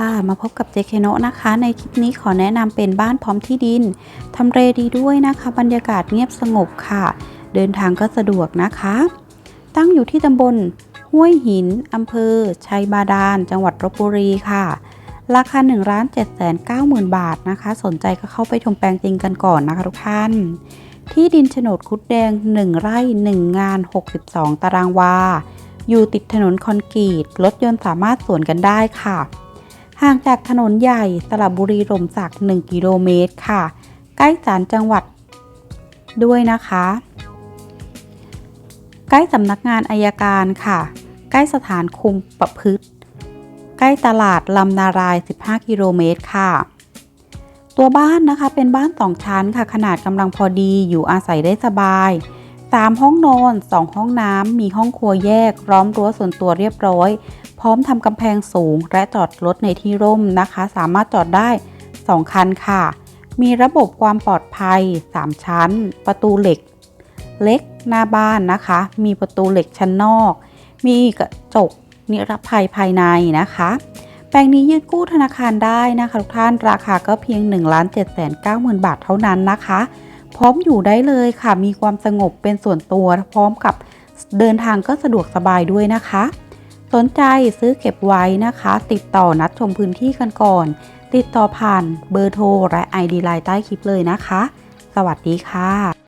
ค่ะ มาพบกับเจเคโนะนะคะ ในคลิปนี้ขอแนะนำเป็นบ้านพร้อมที่ดินทำเลดีด้วยนะคะ บรรยากาศเงียบสงบค่ะ เดินทางก็สะดวกนะคะ ตั้งอยู่ที่ตำบลห้วยหินอำเภอ ชัยบาดาล จังหวัดลบบุรีค่ะ ราคา1 7 9 0 0 0 0บาทนะคะ สนใจก็เข้าไปชมแปลงจริงกันก่อนนะคะทุกท่าน ที่ดินโฉนดคุดแดง 1 ไร่ 1 งาน 62 ตารางวาอยู่ติดถนนคอนกรีตรถยนต์สามารถสวนกันได้ค่ะ ห่างจากถนนใหญ่สระบุรีลมศักดิ์1กิโลเมตรค่ะ ใกล้ศาลจังหวัดด้วยนะคะ ใกล้สำนักงานอายการค่ะ ใกล้สถานคุมประพฤติ ใกล้ตลาดลำนาราย 15 กิโลเมตรค่ะ ตัวบ้านนะคะเป็นบ้าน2ชั้นค่ะ ขนาดกำลังพอดีอยู่อาศัยได้สบาย 3 ห้องนอน 2 ห้องน้ำมีห้องครัวแยกล้อมรั้วส่วนตัวเรียบร้อย พร้อมทำกำแพงสูงและจอดรถในที่ร่มนะคะ สามารถจอดได้ 2 คันค่ะ มีระบบความปลอดภัย 3 ชั้น ประตูเหล็ก เล็กหน้าบ้านนะคะ มีประตูเหล็กชั้นนอก มีกระจกนิรภัยภายในนะคะ แปลงนี้ยืดกู้ธนาคารได้นะคะทุกท่านราคาก็เพียง 1 7 9 0 0 0 0 บาทเท่านั้นนะคะ พร้อมอยู่ได้เลยค่ะ มีความสงบเป็นส่วนตัว พร้อมกับเดินทางก็สะดวกสบายด้วยนะคะ สนใจซื้อเก็บไว้นะคะ ติดต่อนัดชมพื้นที่กันก่อน ติดต่อผ่านเบอร์โทรและ ID ไลน์ใต้คลิปเลยนะคะ สวัสดีค่ะ